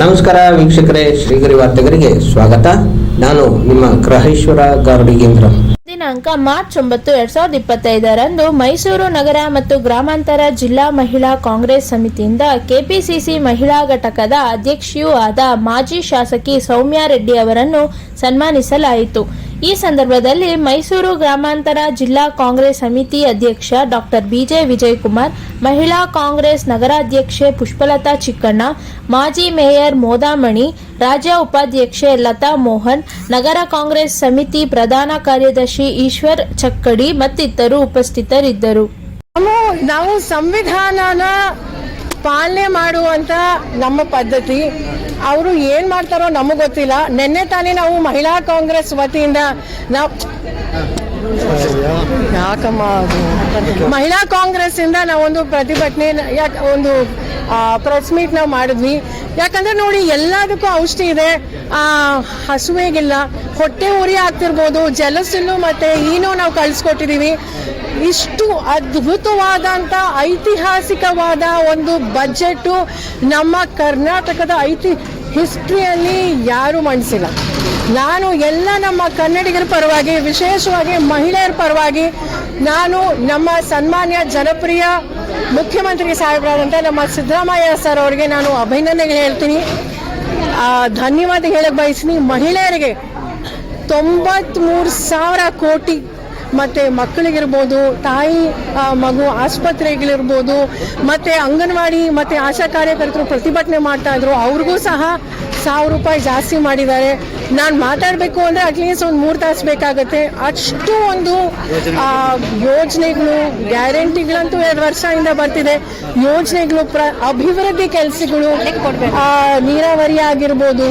ನಮಸ್ಕಾರ ವೀಕ್ಷಕರೇ, ಶ್ರೀಗರಿ ವಾರ್ತೆಗರಿಗೆ ಸ್ವಾಗತ. ನಾನು ನಿಮ್ಮ ಗ್ರಹೇಶ್ವರ ಗಾರ್ಡಿಗೇಂದ್ರ ದಿನಾಂಕ ಮಾರ್ಚ್ ಒಂಬತ್ತು, ಎರಡ್ ಸಾವಿರದ ಇಪ್ಪತ್ತೈದರಂದು ಮೈಸೂರು ನಗರ ಮತ್ತು ಗ್ರಾಮಾಂತರ ಜಿಲ್ಲಾ ಮಹಿಳಾ ಕಾಂಗ್ರೆಸ್ ಸಮಿತಿಯಿಂದ ಕೆಪಿಸಿಸಿ ಮಹಿಳಾ ಘಟಕದ ಅಧ್ಯಕ್ಷೆಯೂ ಆದ ಮಾಜಿ ಶಾಸಕಿ ಸೌಮ್ಯಾ ರೆಡ್ಡಿ ಅವರನ್ನು ಸನ್ಮಾನಿಸಲಾಯಿತು. ಈ ಸಂದರ್ಭದಲ್ಲಿ ಮೈಸೂರು ಗ್ರಾಮಾಂತರ ಜಿಲ್ಲಾ ಕಾಂಗ್ರೆಸ್ ಸಮಿತಿ ಅಧ್ಯಕ್ಷ ಡಾಕ್ಟರ್ ಬಿಜೆ ವಿಜಯಕುಮಾರ್, ಮಹಿಳಾ ಕಾಂಗ್ರೆಸ್ ನಗರಾಧ್ಯಕ್ಷೆ ಪುಷ್ಪಲತಾ ಚಿಕ್ಕಣ್ಣ, ಮಾಜಿ ಮೇಯರ್ ಮೋದಾಮಣಿ, ರಾಜ್ಯ ಉಪಾಧ್ಯಕ್ಷೆ ಲತಾ ಮೋಹನ್, ನಗರ ಕಾಂಗ್ರೆಸ್ ಸಮಿತಿ ಪ್ರಧಾನ ಕಾರ್ಯದರ್ಶಿ ಈಶ್ವರ್ ಚಕ್ಕಡಿ ಮತ್ತಿತರು ಉಪಸ್ಥಿತರಿದ್ದರು. ನಾವು ಸಂವಿಧಾನನ ಪಾಲನೆ ಮಾಡುವಂತ ನಮ್ಮ ಪದ್ಧತಿ. ಅವರು ಏನ್ ಮಾಡ್ತಾರೋ ನಮಗೆ ಗೊತ್ತಿಲ್ಲ. ನಿನ್ನೆ ತಾನೇ ನಾವು ಮಹಿಳಾ ಕಾಂಗ್ರೆಸ್ ವತಿಯಿಂದ ನಾವು ಯಾಕಮ್ಮ ಅದು? ಮಹಿಳಾ ಕಾಂಗ್ರೆಸ್ ಇಂದ ನಾವೊಂದು ಪ್ರತಿಭಟನೆ, ಯಾಕೆ ಒಂದು ಪ್ರೆಸ್ ಮೀಟ್ ನಾವು ಮಾಡಿದ್ವಿ. ಯಾಕಂದ್ರೆ ನೋಡಿ, ಎಲ್ಲದಕ್ಕೂ ಔಷಧಿ ಇದೆ. ಹಸುವೆಗಿಲ್ಲ. ಹೊಟ್ಟೆ ಉರಿ ಆಗ್ತಿರ್ಬೋದು, ಜಲಸನ್ನು ಮತ್ತೆ ಏನೋ ನಾವು ಕಳಿಸ್ಕೊಟ್ಟಿದೀವಿ. ಇಷ್ಟು ಅದ್ಭುತವಾದಂತ ಐತಿಹಾಸಿಕವಾದ ಒಂದು ಬಜೆಟ್ ನಮ್ಮ ಕರ್ನಾಟಕದ ಐತಿ ಹಿಸ್ಟ್ರಿಯಲ್ಲಿ ಯಾರೂ ಮಂಡಿಸಿಲ್ಲ ನಾನು ಎಲ್ಲ ನಮ್ಮ ಕನ್ನಡಿಗರ ಪರವಾಗಿ, ವಿಶೇಷವಾಗಿ ಮಹಿಳೆಯರ ಪರವಾಗಿ, ನಾನು ನಮ್ಮ ಸನ್ಮಾನ್ಯ ಜನಪ್ರಿಯ ಮುಖ್ಯಮಂತ್ರಿ ಸಾಹೇಬರಾದಂಥ ನಮ್ಮ ಸಿದ್ದರಾಮಯ್ಯ ಸರ್ ಅವರಿಗೆ ನಾನು ಅಭಿನಂದನೆ ಹೇಳ್ತೀನಿ. ಧನ್ಯವಾದ ಹೇಳಕ್ಕೆ ಬಯಸ್ತೀನಿ. ಮಹಿಳೆಯರಿಗೆ ತೊಂಬತ್ಮೂರು ಸಾವಿರ ಕೋಟಿ ಮತ್ತೆ ಮಕ್ಕಳಿಗಿರ್ಬೋದು, ತಾಯಿ ಮಗು ಆಸ್ಪತ್ರೆಗಳಿರ್ಬೋದು ಮತ್ತೆ ಅಂಗನವಾಡಿ, ಮತ್ತೆ ಆಶಾ ಕಾರ್ಯಕರ್ತರು ಪ್ರತಿಭಟನೆ ಮಾಡ್ತಾ ಇದ್ರು, ಅವ್ರಿಗೂ ಸಹ ಸಾವಿರ ರೂಪಾಯಿ ಜಾಸ್ತಿ ಮಾಡಿದ್ದಾರೆ. ನಾನು ಮಾತಾಡಬೇಕು ಅಂದ್ರೆ ಅಟ್ಲೀಸ್ಟ್ ಒಂದು ಮೂರು ತಾಸು ಬೇಕಾಗುತ್ತೆ. ಅಷ್ಟು ಒಂದು ಯೋಜನೆಗಳು, ಗ್ಯಾರಂಟಿಗಳಂತೂ ಎರಡು ವರ್ಷದಿಂದ ಬರ್ತಿದೆ. ಯೋಜನೆಗಳು, ಪ್ರ, ಅಭಿವೃದ್ಧಿ ಕೆಲಸಗಳು ನೀರಾವರಿ ಆಗಿರ್ಬೋದು,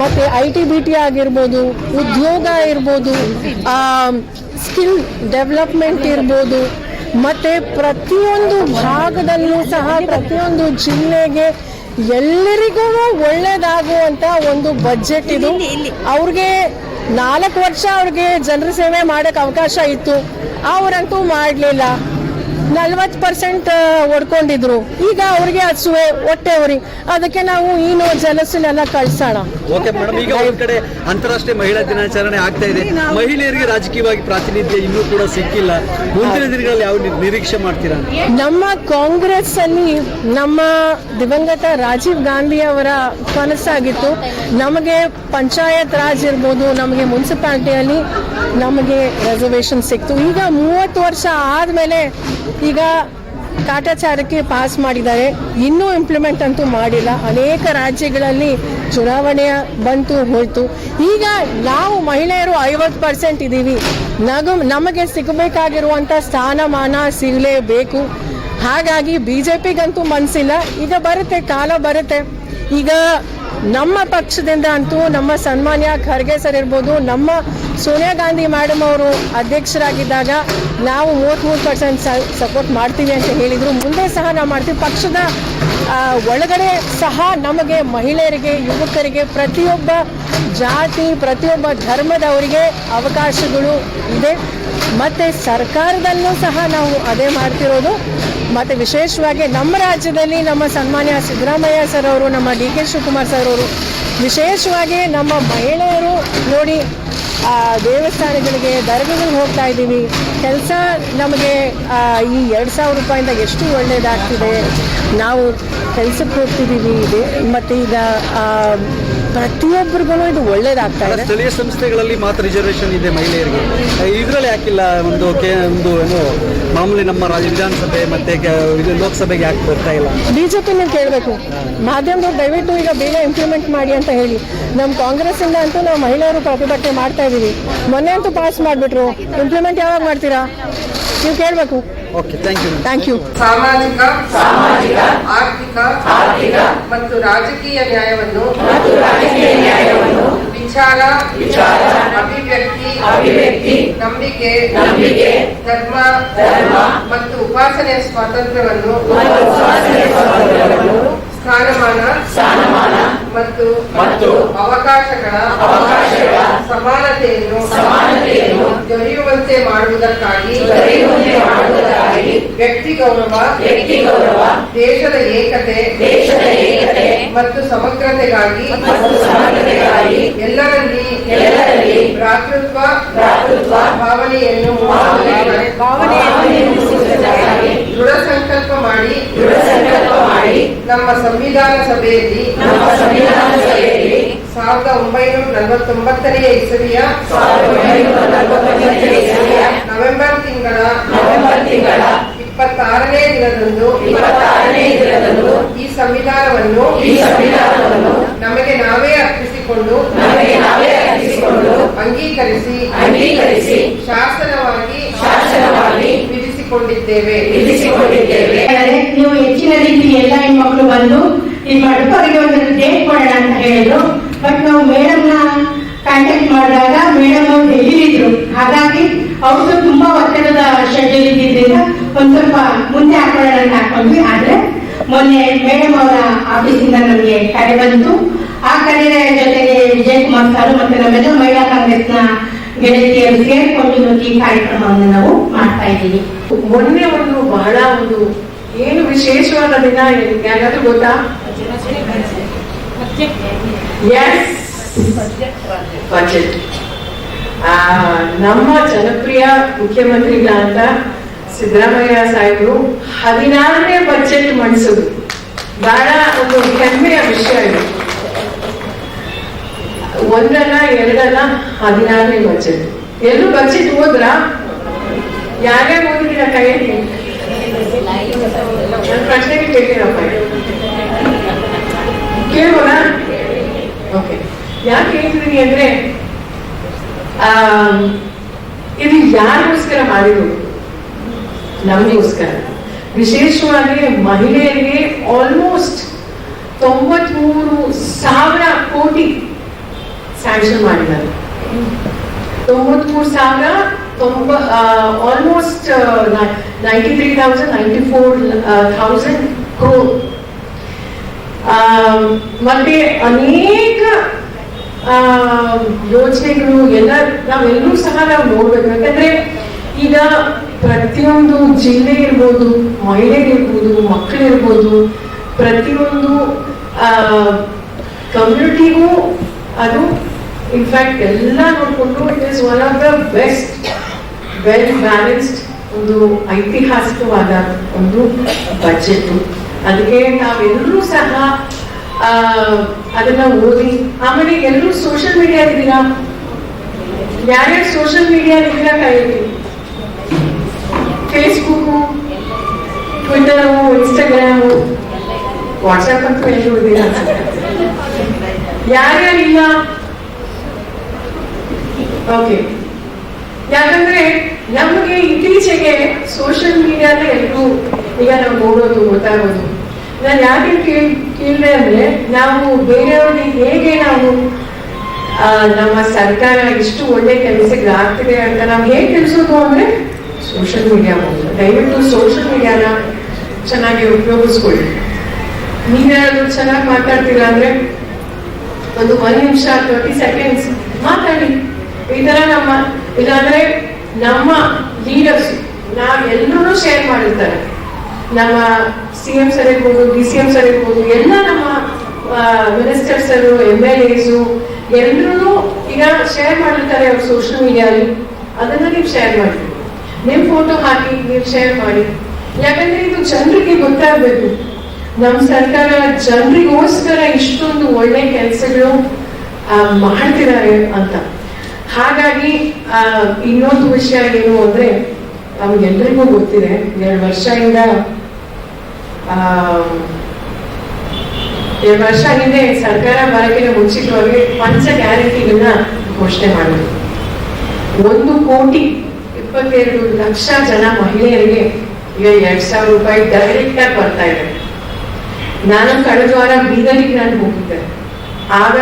ಮತ್ತೆ ಐ ಟಿ ಬಿ ಟಿ ಆಗಿರ್ಬೋದು, ಉದ್ಯೋಗ ಇರ್ಬೋದು ಸ್ಕಿಲ್ ಡೆವಲಪ್ಮೆಂಟ್ ಇರ್ಬೋದು ಮತ್ತೆ ಪ್ರತಿಯೊಂದು ಭಾಗದಲ್ಲೂ ಸಹ ಪ್ರತಿಯೊಂದು ಜಿಲ್ಲೆಗೆ ಎಲ್ಲರಿಗೂ ಒಳ್ಳೇದಾಗುವಂತ ಒಂದು ಬಜೆಟ್ ಇದು. ಅವ್ರಿಗೆ ನಾಲ್ಕು ವರ್ಷ ಅವ್ರಿಗೆ ಜನರ ಸೇವೆ ಮಾಡಕ್ ಅವಕಾಶ ಇತ್ತು. ಅವರಂತೂ ಮಾಡಲಿಲ್ಲ. ನಲ್ವತ್ತು ಪರ್ಸೆಂಟ್ ಒಡ್ಕೊಂಡಿದ್ರು ಈಗ ಅವ್ರಿಗೆ ಹಸುವೆ ಹೊಟ್ಟೆ ಉರಿ. ಅದಕ್ಕೆ ನಾವು ಏನು ಜಲಸಿನೆಲ್ಲ ಕಳ್ಸೋಣ. ಓಕೆ ಮೇಡಮ್ ಈಗ ಒಂದ್ ಕಡೆ ಅಂತಾರಾಷ್ಟ್ರೀಯ ಮಹಿಳಾ ದಿನಾಚರಣೆ ಆಗ್ತಾ ಇದೆ. ಮಹಿಳೆಯರಿಗೆ ರಾಜಕೀಯವಾಗಿ ಪ್ರಾತಿನಿಧ್ಯ ಇನ್ನೂ ಕೂಡ ಸಿಕ್ಕಿಲ್ಲ. ಮುಂದಿನ ದಿನಗಳಲ್ಲಿ ಯಾವ ನಿ- ನಿರೀಕ್ಷೆ ಮಾಡ್ತೀರಾ ನಮ್ಮ ಕಾಂಗ್ರೆಸ್ ಅಲ್ಲಿ ನಮ್ಮ ದಿವಂಗತ ರಾಜೀವ್ ಗಾಂಧಿ ಅವರ ಕನಸಾಗಿತ್ತು. ನಮಗೆ ಪಂಚಾಯತ್ ರಾಜ್ ಇರ್ಬೋದು ನಮಗೆ ಮುನ್ಸಿಪಾಲಿಟಿಯಲ್ಲಿ ನಮಗೆ ರೆಸರ್ವೇಶನ್ ಸಿಕ್ತು. ಈಗ ಮೂವತ್ತು ವರ್ಷ ಆದ್ಮೇಲೆ ಈಗ ಕಾಟಾಚಾರಕ್ಕೆ ಪಾಸ್ ಮಾಡಿದ್ದಾರೆ. ಇನ್ನೂ ಇಂಪ್ಲಿಮೆಂಟ್ ಅಂತೂ ಮಾಡಿಲ್ಲ. ಅನೇಕ ರಾಜ್ಯಗಳಲ್ಲಿ ಚುನಾವಣೆ ಬಂತು, ಹೋಯ್ತು. ಈಗ ನಾವು ಮಹಿಳೆಯರು ಐವತ್ತು ಪರ್ಸೆಂಟ್ ಇದ್ದೀವಿ. ನಗು, ನಮಗೆ ಸಿಗಬೇಕಾಗಿರುವಂಥ ಸ್ಥಾನಮಾನ ಸಿಗಲೇಬೇಕು ಹಾಗಾಗಿ ಬಿ ಜೆ ಪಿಗಂತೂ ಮನಸ್ಸಿಲ್ಲ ಈಗ ಬರುತ್ತೆ, ಕಾಲ ಬರುತ್ತೆ. ಈಗ ನಮ್ಮ ಪಕ್ಷದಿಂದ ಅಂತೂ ನಮ್ಮ ಸನ್ಮಾನ್ಯ ಖರ್ಗೆ ಸರ್ ಇರ್ಬೋದು, ನಮ್ಮ ಸೋನಿಯಾ ಗಾಂಧಿ ಮೇಡಮ್ ಅವರು ಅಧ್ಯಕ್ಷರಾಗಿದ್ದಾಗ ನಾವು ಮೂವತ್ತ್ಮೂರು ಪರ್ಸೆಂಟ್ ಸಪೋರ್ಟ್ ಮಾಡ್ತೀವಿ ಅಂತ ಹೇಳಿದರು. ಮುಂದೆ ಸಹ ನಾವು ಮಾಡ್ತೀವಿ. ಪಕ್ಷದ ಒಳಗಡೆ ಸಹ ನಮಗೆ ಮಹಿಳೆಯರಿಗೆ, ಯುವಕರಿಗೆ ಪ್ರತಿಯೊಬ್ಬ ಜಾತಿ, ಪ್ರತಿಯೊಬ್ಬ ಧರ್ಮದವರಿಗೆ ಅವಕಾಶಗಳು ಇದೆ. ಮತ್ತು ಸರ್ಕಾರದಲ್ಲೂ ಸಹ ನಾವು ಅದೇ ಮಾಡ್ತಿರೋದು. ಮತ್ತೆ ವಿಶೇಷವಾಗಿ ನಮ್ಮ ರಾಜ್ಯದಲ್ಲಿ ನಮ್ಮ ಸನ್ಮಾನ್ಯ ಸಿದ್ದರಾಮಯ್ಯ ಸರ್ ಅವರು, ನಮ್ಮ ಡಿ ಕೆ ಶಿವಕುಮಾರ್ ಸರ್ ಅವರು, ವಿಶೇಷವಾಗಿ ನಮ್ಮ ಮಹಿಳೆಯರು ನೋಡಿ ದೇವಸ್ಥಾನಗಳಿಗೆ ದರ್ಗಗಳಿಗೆ ಹೋಗ್ತಾ ಇದ್ದೀವಿ. ಕೆಲಸ ನಮಗೆ ಈ ಎರಡು ಸಾವಿರ ರೂಪಾಯಿಂದ ಎಷ್ಟು ಒಳ್ಳೆಯದಾಗ್ತಿದೆ ನಾವು ಕೆಲಸಕ್ಕೆ ಹೋಗ್ತಿದ್ದೀವಿ. ಇದೆ ಮತ್ತು ಈಗ ಪ್ರತಿಯೊಬ್ಬರಿಗೂ ಇದು ಒಳ್ಳೇದಾಗ್ತಾ ಇದೆ. ಸ್ಥಳೀಯ ಸಂಸ್ಥೆಗಳಲ್ಲಿ ಮಾತ್ರ ರಿಸರ್ವೇಶನ್ ಇದೆ ಮಹಿಳೆಯರಿಗೆ. ಇದರಲ್ಲಿ ಯಾಕಿಲ್ಲ ಒಂದು ಕೆ ಒಂದು ಏನು ಮಾಮೂಲಿ ನಮ್ಮ ರಾಜ್ಯ ವಿಧಾನಸಭೆ ಮತ್ತೆ ಇದು ಲೋಕಸಭೆಗೆ ಯಾಕೆ ಬರ್ತಾ ಇಲ್ಲ. ಬಿಜೆಪಿ ನೀವು ಕೇಳಬೇಕು. ಮಾಧ್ಯಮದವ್ರು ದಯವಿಟ್ಟು ಈಗ ಬೇಗ ಇಂಪ್ಲಿಮೆಂಟ್ ಮಾಡಿ ಅಂತ ಹೇಳಿ. ನಮ್ಮ ಕಾಂಗ್ರೆಸ್ ಇಂದ ಅಂತೂ ನಾವು ಮಹಿಳೆಯರು ಪ್ರತಿಭಟನೆ ಮಾಡ್ತಾ ಇದ್ದೀವಿ ಮೊನ್ನೆ ಅಂತೂ ಪಾಸ್ ಮಾಡಿಬಿಟ್ರು. ಇಂಪ್ಲಿಮೆಂಟ್ ಯಾವಾಗ ಮಾಡ್ತೀರಾ? ನೀವು ಕೇಳಬೇಕು. Okay thank you thank you ಸಾಮಾಜಿಕ ಸಾಮಾಜಿಕ ಆರ್ಥಿಕ ಆರ್ಥಿಕ ಮತ್ತು ರಾಜಕೀಯ ನ್ಯಾಯವನ್ನು ಮತ್ತು ರಾಜಕೀಯ ನ್ಯಾಯವನ್ನು ವಿಚಾರ ವಿಚಾರ ಅಭಿವ್ಯಕ್ತಿ ಅಭಿವ್ಯಕ್ತಿ ನಂಬಿಕೆ ನಂಬಿಕೆ ಧರ್ಮ ಧರ್ಮ ಮತ್ತು ಉಪಾಸನೆಯ ಸ್ವಾತಂತ್ರ್ಯವನ್ನು ಸ್ಥಾನಮಾನ ಸ್ಥಾನಮಾನ ಮತ್ತು ಮತ್ತು ಅವಕಾಶಗಳ ಅವಕಾಶಗಳ ಸಮಾನತೆಯನ್ನು ಸಮಾನತೆಯನ್ನು ದೊರೆಯುವಂತೆ ಮಾಡುವುದಕ್ಕಾಗಿ ವ್ಯಕ್ತಿ ಗೌರವ ವ್ಯಕ್ತಿ ಗೌರವ ದೇಶದ ಏಕತೆ ದೇಶದ ಏಕತೆ ಮತ್ತು ಸಮಗ್ರತೆಗಾಗಿ ಎಲ್ಲರಲ್ಲಿ ಎಲ್ಲರಲ್ಲಿ ಭ್ರಾತೃತ್ವ ಭಾವನೆಯನ್ನು ದೃಢ ಸಂಕಲ್ಪ ಮಾಡಿ ದೃಢ ಸಂಕಲ್ಪ ಮಾಡಿ ನಮ್ಮ ಸಂವಿಧಾನ ಸಭೆಯಲ್ಲಿ ಸಾವಿರದ ಒಂಬೈನೂರ ನಲವತ್ತೊಂಬತ್ತನೆಯ ಇಸವಿಯ ನವೆಂಬರ್ ತಿಂಗಳ ಇಪ್ಪತ್ತಾರನೇ ದಿನದಂದು ಈ ಸಂವಿಧಾನವನ್ನು ನಮಗೆ ನಾವೇ ಅರ್ಪಿಸಿಕೊಂಡು ಅಂಗೀಕರಿಸಿ ಅಂಗೀಕರಿಸಿ ಶಾಸನವಾಗಿ ವಿಧಿಸಿಕೊಂಡಿದ್ದೇವೆ ವಿಧಿಸಿಕೊಂಡಿದ್ದೇವೆ ನೀವು ಹೆಚ್ಚಿನ ರೀತಿ ಎಲ್ಲ ಹೆಣ್ಮಕ್ಳು ಬಂದು ನಿಮ್ಮ ಅಡುಪರಿಗೆ ಒಂದು ಅಂತ ಹೇಳಿದ್ರು. ಬಟ್ ನಾವು ಮೇಡಮ್ನ ಕಾಂಟ್ಯಾಕ್ಟ್ ಮಾಡಿದಾಗ ಮೇಡಮ್ ಅವ್ರು ಡೆಲ್ಲಿಲಿದ್ರು ಹಾಗಾಗಿ ಅವ್ರದ್ದು ತುಂಬಾ ಒತ್ತಡದ ಶೆಡ್ಯೂಲ್ ಇದ್ದಿದ್ರಿಂದ ಒಂದ್ ಸ್ವಲ್ಪ ಮುಂದೆ ಹಾಕೊಳ್ಳೋಣ ಅಂತ ಹಾಕೊಂಡ್ವಿ. ಆದ್ರೆ ಮೊನ್ನೆ ಮೇಡಮ್ ಅವರ ಆಫೀಸಿಂದ ನಮಗೆ ಕರೆ ಬಂತು. ಆ ಕರೆ ಜೊತೆಗೆ ವಿಜಯ್ ಕುಮಾರ್ ಸರ್ ಮತ್ತೆ ನಮ್ಮೆಲ್ಲ ಮಹಿಳಾ ಕಾಂಗ್ರೆಸ್ನ ಗೆಳತಿಯರು ಸೇರಿಕೊಂಡು ಇವತ್ತು ಈ ಕಾರ್ಯಕ್ರಮವನ್ನು ನಾವು ಮಾಡ್ತಾ ಇದ್ದೀವಿ. ಮೊನ್ನೆ ಒಂದು ಬಹಳ ಒಂದು ಏನು ವಿಶೇಷವಾದ ದಿನ ಯಾರಾದ್ರೂ ಗೊತ್ತಾ? ಎಸ್ ಬಜೆಟ್ ನಮ್ಮ ಜನಪ್ರಿಯ ಮುಖ್ಯಮಂತ್ರಿಗಳಾದ ಸಿದ್ದರಾಮಯ್ಯ ಸಾಹೇಬರು ಹದಿನಾರನೇ ಬಜೆಟ್ ಮಂಡಿಸಿದ್ರು ಬಹಳ ಒಂದು ಹೆಮ್ಮೆಯ ವಿಷಯ ಇದು. ಒಂದಲ್ಲ, ಎರಡಲ್ಲ, ಹದಿನಾರನೇ ಬಜೆಟ್ ಎಲ್ಲೂ ಬಜೆಟ್ ಹೋದ್ರ ಯಾರ್ಯಾರು ಓದಿದ್ದೀರ ಕೈಯಲ್ಲಿ? ಪ್ರಶ್ನೆಗೆ ಕೇಳಿರಪ್ಪ ಕೇಳೋಣ ಓಕೆ ಯಾಕೆ ಹೇಳ್ತಿದ್ದೀನಿ ಅಂದ್ರೆ ಆ, ಇದು ಯಾರಿಗೋಸ್ಕರ ಮಾಡಿರೋದು ನಮಗೋಸ್ಕರ ವಿಶೇಷವಾಗಿ ಮಹಿಳೆಯರಿಗೆ ಆಲ್ಮೋಸ್ಟ್ ತೊಂಬತ್ಮೂರು ಸಾವಿರ ಕೋಟಿ ಸ್ಯಾಂಕ್ಷನ್ ಮಾಡಿದ್ದಾರೆ ತೊಂಬತ್ಮೂರು ಸಾವಿರ ತೊಂಬ almost ninety three thousand ninety four thousand crore ಮತ್ತೆ ಅನೇಕ ಯೋಜನೆಗಳು ಎಲ್ಲ ನಾವೆಲ್ಲರೂ ಸಹ ನಾವು ನೋಡ್ಬೇಕು. ಯಾಕಂದ್ರೆ ಈಗ ಪ್ರತಿಯೊಂದು ಜಿಲ್ಲೆ ಇರ್ಬೋದು ಮಹಿಳೆಯರಿರ್ಬೋದು ಮಕ್ಕಳಿರ್ಬೋದು ಪ್ರತಿಯೊಂದು ಕಮ್ಯುನಿಟಿಗೂ ಅದು ಇನ್ಫ್ಯಾಕ್ಟ್ ಎಲ್ಲ ನೋಡಿಕೊಂಡು it is one of the best well balanced ಒಂದು ಐತಿಹಾಸಿಕವಾದ ಒಂದು ಬಜೆಟ್ ಅದಕ್ಕೆ ನಾವೆಲ್ಲರೂ ಸಹ ಅದನ್ನ ಓದಿ, ಆಮೇಲೆ ಎಲ್ಲರೂ ಸೋಷಿಯಲ್ ಮೀಡಿಯಾ ಇದ್ದೀರಾ ಯಾರ್ಯಾರು ಸೋಷಿಯಲ್ ಮೀಡಿಯಾ ಇದ್ದೀರಾ ಕೈಯಲ್ಲಿ ಫೇಸ್ಬುಕ್ ಟ್ವಿಟರು ಇನ್ಸ್ಟಾಗ್ರಾಮು ವಾಟ್ಸಪ್ ಅಂತೂ ಎಲ್ಲರೂ ಇದ್ದೀರಾ ಯಾರ್ಯಾರಿಲ್ಲ ಓಕೆ ಯಾಕಂದ್ರೆ ನಮಗೆ ಇತ್ತೀಚೆಗೆ ಸೋಷಿಯಲ್ ಮೀಡಿಯಾದ ಎಲ್ಲರೂ ಈಗ ನಾವು ನೋಡೋದು ಗೊತ್ತಾಗೋದು ನಾನು ಯಾಕೆ ಕೇಳ್, ಕೇಳಿದೆ ಅಂದ್ರೆ ನಾವು ಬೇರೆಯವ್ರಿಗೆ ಹೇಗೆ ನಾವು ನಮ್ಮ ಸರ್ಕಾರ ಇಷ್ಟು ಒಳ್ಳೆ ಕೆಲಸಗಳು ಆಗ್ತಿದೆ ಅಂತ ನಾವು ಹೇಗೆ ತಿಳಿಸೋದು ಅಂದ್ರೆ ಸೋಷಿಯಲ್ ಮೀಡಿಯಾ ಮೂಲಕ. ದಯವಿಟ್ಟು ಸೋಷಿಯಲ್ ಮೀಡಿಯಾನ ಚೆನ್ನಾಗಿ ಉಪಯೋಗಿಸ್ಕೊಳ್ಳಿ. ನೀವೇನಾದ್ರು ಚೆನ್ನಾಗಿ ಮಾತಾಡ್ತೀರ ಅಂದ್ರೆ ಒಂದು ಒನ್ ನಿಮಿಷ ಟ್ವೆಂಟಿ ಸೆಕೆಂಡ್ಸ್ ಮಾತಾಡಿ. ಈ ತರ ನಮ್ಮ, ಇಲ್ಲಾಂದ್ರೆ ನಮ್ಮ ಲೀಡರ್ಸ್ ನಾವೆಲ್ಲರೂ ಶೇರ್ ಮಾಡಿರ್ತಾರೆ. ನಮ್ಮ ಸಿ ಎಂ ಸರ್ ಇರ್ಬೋದು, ಡಿ ಸಿ ಎಂ ಸರ್ ಇರ್ಬೋದು, ಎಲ್ಲ ನಮ್ಮ ಮಿನಿಸ್ಟರ್ಸ್ ಎಂ ಎಲ್ ಎಸು ಎಲ್ಲರೂ ಈಗ ಶೇರ್ ಮಾಡಿರ್ತಾರೆ ಅವ್ರು ಸೋಷಿಯಲ್ ಮೀಡಿಯಾದಲ್ಲಿ ಅದನ್ನ ನೀವು ಶೇರ್ ಮಾಡಿ. ನಿಮ್ ಫೋಟೋ ಹಾಕಿ, ನೀವು ಶೇರ್ ಮಾಡಿ. ಯಾಕಂದ್ರೆ ಇದು ಜನರಿಗೆ ಗೊತ್ತಾಗ್ಬೇಕು. ನಮ್ಮ ಸರ್ಕಾರ ಜನರಿಗೋಸ್ಕರ ಇಷ್ಟೊಂದು ಒಳ್ಳೆ ಕೆಲಸಗಳು ಮಾಡ್ತಿದ್ದಾರೆ ಅಂತ. ಹಾಗಾಗಿ ಇನ್ನೊಂದು ವಿಷಯ ಏನು ಅಂದ್ರೆ, ನಮ್ಗೆಲ್ರಿಗೂ ಗೊತ್ತಿದೆ, ಎರಡು ವರ್ಷದಿಂದ ಎರಡು ವರ್ಷ ಹಿಂದೆ ಸರ್ಕಾರ ಬರೋಕ್ಕಿಂತ ಮುಂಚಿತವಾಗಿ ಪಂಚ ಗ್ಯಾರಂಟಿಗಳನ್ನ ಘೋಷಣೆ ಮಾಡಿದ್ರು. ಒಂದು ಕೋಟಿ ಇಪ್ಪತ್ತೆರಡು ಲಕ್ಷ ಜನ ಮಹಿಳೆಯರಿಗೆ ಈಗ ಎರಡ್ ಸಾವಿರ ರೂಪಾಯಿ ಡೈರೆಕ್ಟ್ ಆಗಿ ಬರ್ತಾ ಇದೆ. ನಾನು ಕಳೆದ ವಾರ ಬೀದರಿಗೆ ನಾನು ಹೋಗಿದ್ದೆ. ಆಗ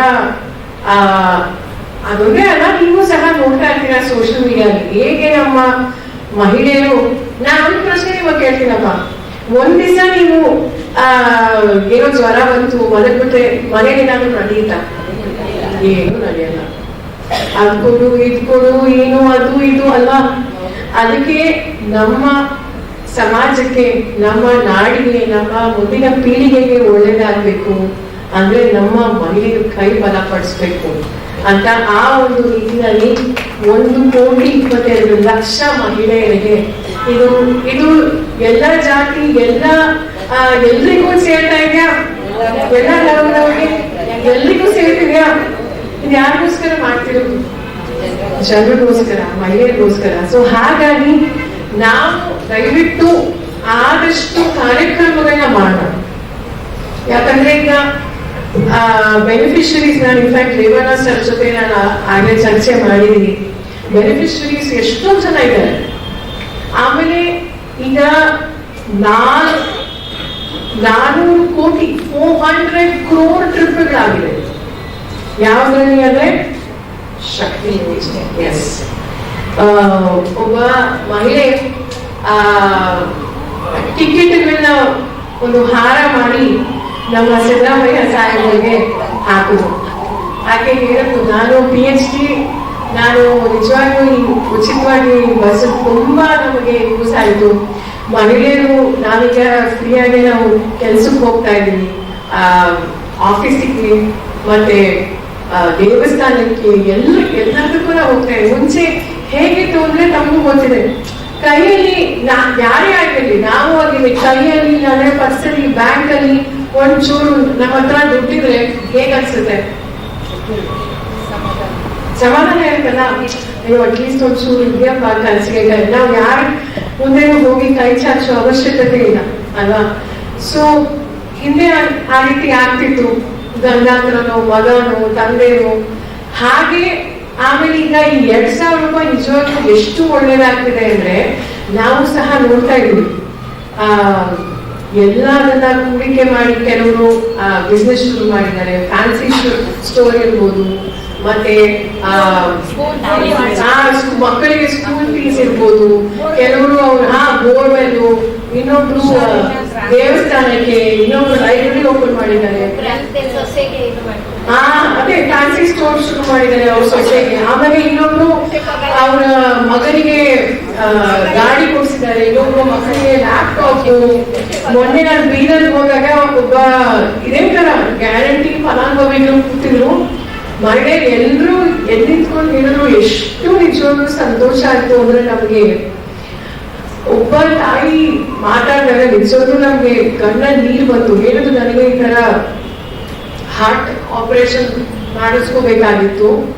ಅದೊಂದೇ ಅಲ್ಲ, ನೀವು ಸಹ ನೋಡ್ತಾ ಇರ್ತೀರಾ ಸೋಷಿಯಲ್ ಮೀಡಿಯಾದಲ್ಲಿ ಹೇಗೆ ನಮ್ಮ ಮಹಿಳೆಯರು, ನಾನು ಪ್ರಶ್ನೆ ಇವಾಗ ಕೇಳ್ತೀನಪ್ಪ. ಒಂದ್ ನೀವು, ಆ, ಏನೋ ಜ್ವರ ಬಂತು ಮಲಗ್ಬಿಟ್ರೆ ಮನೇಲಿ ನಾನು ನಡೆಯುತ್ತಾ ಏನು ನಡೆಯಲ್ಲ. ಅದ್ಕೊಡು ಇದ್ಕೊಡು ಇದ್ ಕೊಡು ಏನು ಅದು ಇದು ಅಲ್ವಾ? ಅದಕ್ಕೆ ನಮ್ಮ ಸಮಾಜಕ್ಕೆ, ನಮ್ಮ ನಾಡಿಗೆ, ನಮ್ಮ ಮುಂದಿನ ಪೀಳಿಗೆಗೆ ಒಳ್ಳೇದಾಗ್ಬೇಕು. ಅಂದ್ರೆ ನಮ್ಮ ಮಹಿಳೆಯರು ಕೈ ಬಲಪಡಿಸ್ಬೇಕು ಅಂತ ಆ ಒಂದು ನಿಟ್ಟಿನಲ್ಲಿ ಒಂದು ಕೋಟಿ ಇಪ್ಪತ್ತೆರಡು ಲಕ್ಷ ಮಹಿಳೆಯರಿಗೆ ಇದು ಇದು ಎಲ್ಲ ಜಾತಿ, ಎಲ್ಲ ಎಲ್ರಿಗೂ ಸೇರ್ತಾ ಇದೆಯಾ? ಎಲ್ಲ ಧರ್ಮದವ್ರಿಗೆ ಎಲ್ರಿಗೂ ಸೇರ್ತಿದ್ಯಾ? ಇದು ಯಾರಿಗೋಸ್ಕರ ಮಾಡ್ತಿರೋದು ಜನರಿಗೋಸ್ಕರ, ಮಹಿಳೆಯರಿಗೋಸ್ಕರ. ಸೊ ಹಾಗಾಗಿ ನಾವು ದಯವಿಟ್ಟು ಆದಷ್ಟು ಕಾರ್ಯಕ್ರಮಗಳನ್ನ ಮಾಡೋಣ. ಯಾಕಂದ್ರೆ ಈಗ ಬೆನಿಫಿಷರೀಸ್ ನಾನು ಇನ್ಫ್ಯಾಕ್ಟ್ ರೇವಣ್ಣ ಸರ್ ಜೊತೆ ನಾನು ಆಗಲೇ ಚರ್ಚೆ ಮಾಡಿದ್ದೀನಿ. ಬೆನಿಫಿಷರೀಸ್ ಎಷ್ಟೊಂದು ಜನ ಇದ್ದಾರೆ. ಆಮೇಲೆ ಈಗ ನಾಲ್ ನಾನೂರು ಕೋಟಿ ಫೋರ್ ಹಂಡ್ರೆಡ್ ಕ್ರೋರ್ ಟ್ರಿಪ್ಗಳಾಗಿದೆ ಯಾವ್ದ್ರಲ್ಲಿ ಅಂದ್ರೆ? ಶಕ್ತಿ ಎಸ್ ಒಬ್ಬ ಮಹಿಳೆ, ಆ, ಟಿಕೆಟ್ಗಳನ್ನ ಒಂದು ಹಾರ ಮಾಡಿ ನಮ್ಮ ಸಿದ್ದರಾಮಯ್ಯ ಸಾಹೇಬರಿಗೆ ಹಾಕುದು ಆಕೆ ಹೇಳಿದ್ರು ನಾನು ಪಿ ಎಚ್ ಡಿ ನಾನು ನಿಜವಾಗಿಯೂ ಉಚಿತವಾಗಿ ಬಸ್ ತುಂಬಾ ನಮಗೆ ಯೂಸ್ ಆಯಿತು. ಮಹಿಳೆಯರು ನಾವೀಗ ಫ್ರೀಯಾಗಿ ನಾವು ಕೆಲ್ಸಕ್ಕೆ ಹೋಗ್ತಾ ಇದ್ದೀವಿ. ಆಫೀಸಿಗೆ ಮತ್ತೆ ದೇವಸ್ಥಾನಕ್ಕೆ ಎಲ್ಲ ಎಲ್ಲದಕ್ಕೂ ನಾವು ಹೋಗ್ತಾ ಇದ್ದೀವಿ. ಮುಂಚೆ ಹೇಗಿತ್ತು ಅಂದ್ರೆ ನಮಗೂ ಗೊತ್ತಿದೆ. ಕೈಯಲ್ಲಿ ನಾ, ಯಾರೇ ಆಗಿರ್ಲಿ, ನಾವು ಅಲ್ಲಿ ಕೈಯಲ್ಲಿ ಇಲ್ಲಾಂದ್ರೆ ಪರ್ಸಲ್ಲಿ ಬ್ಯಾಂಕ್ ಅಲ್ಲಿ ಒಂಚೂರು ನಮ್ಮ ಹತ್ರ ದುಡ್ಡಿದ್ರೆ ಹೇಗ್ ಅನ್ಸುತ್ತೆ? ಸಮಾಧಾನ ಇರುತ್ತಲ್ಲ ಅಯ್ಯೋ ಅಟ್ಲೀಸ್ಟ್ ಚೂರು ಇದೆಯಪ್ಪ ಕನಸಿಗೆ ನಾವು ಯಾರ ಮುಂದೆ ಹೋಗಿ ಕೈ ಚಾಚೋ ಅವಶ್ಯಕತೆ ಇಲ್ಲ, ಅಲ್ವಾ? ಸೊ ಹಿಂದೆ ಆ- ಆ ರೀತಿ ಆಗ್ತಿತ್ತು. ಗಂಗಾತ್ರನೋ ಮಗನೋ ತಂದೆನೋ ಹಾಗೆ ಆಮೇಲೆ ಈಗ ಈ ಎರಡ್ ಸಾವಿರ ರೂಪಾಯಿ ನಿಜವಾಗ್ಲೂ ಎಷ್ಟು ಒಳ್ಳೇದಾಗ್ತಿದೆ ಅಂದ್ರೆ, ನಾವು ಸಹ ನೋಡ್ತಾ ಇದ್ವಿ ಆ, ಎಲ್ಲದನ್ನ ಹೂಡಿಕೆ ಮಾಡಿ ಕೆಲವರು ಬಿಸ್ನೆಸ್ ಶುರು ಮಾಡಿದ್ದಾರೆ. ಫ್ಯಾನ್ಸಿ ಸ್ಟೋರ್ ಇರ್ಬೋದು ಮತ್ತೆ ಮಕ್ಕಳಿಗೆ ಸ್ಕೂಲ್ ಫೀಸ್ ಇರ್ಬೋದು. ಕೆಲವರು ಅವ್ರು ಹಾ ಬೋರ್ವೆಲ್ ಇನ್ನೊಬ್ರು ದೇವಸ್ಥಾನಕ್ಕೆ ಇನ್ನೊಬ್ರು ಲೈಬ್ರರಿ ಓಪನ್ ಮಾಡಿದ್ದಾರೆ. ಹಾ ಅದೇ ಫ್ಯಾನ್ಸಿ ಸ್ಟೋರ್ ಶುರು ಮಾಡಿದ್ದಾರೆ ಅವ್ರ ಸೊಸೆಗೆ. ಆಮೇಲೆ ಇನ್ನೊಬ್ರು ಅವರ ಮಗನಿಗೆ ಆ, ಗಾಡಿ ಕೊಡಿಸಿದ್ದಾರೆ. ಇನ್ನೊಬ್ರು ಮಕ್ಕಳಿಗೆ ಲ್ಯಾಪ್ಟಾಪ್ ಮೊನ್ನೆ ನಾನು ಬೀದರ್ ಹೋದಾಗ ಒಬ್ಬ ಇದೇ ತರ ಗ್ಯಾರಂಟಿ ಫಲಾನುಭವಿಗಳು ಕೂತಿದ್ರು. ಮಹಿಳೆಯರು ಎಲ್ಲರೂ ಎಲ್ಲಿ ನಿಂತ್ಕೊಂಡು ಎಷ್ಟು ನಿಜವಾಗ್ಲೂ ಸಂತೋಷ ಆಯ್ತು ಅಂದ್ರೆ ನಮಗೆ ಒಬ್ಬ ತಾಯಿ ಮಾತಾಡಿದಾಗ ನಿಜವಾಗ್ಲೂ ನಮ್ಗೆ ಕಣ್ಣ ನೀರು ಬಂತು. ಹೇಳಿದ್ರು ನನಗೆ ಈ ತರ ಹಾರ್ಟ್ ಆಪರೇಷನ್ ಮಾಡಿಸ್ಕೋಬೇಕಾಗಿತ್ತು.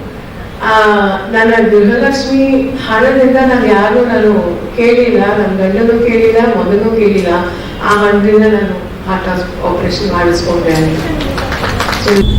ಆ, ನನ್ನ ಗೃಹಲಕ್ಷ್ಮಿ ಹಣದಿಂದ ನಾನು ಯಾರು ನಾನು ಕೇಳಿಲ್ಲ, ನನ್ನ ಗಂಡನೂ ಕೇಳಿಲ್ಲ, ಮಗನೂ ಕೇಳಿಲ್ಲ. ಆ ಹಣದಿಂದ ನಾನು ಹಾರ್ಟ್ ಆಪರೇಷನ್ ಮಾಡಿಸ್ಕೊಂಡೆ ಅಂತ.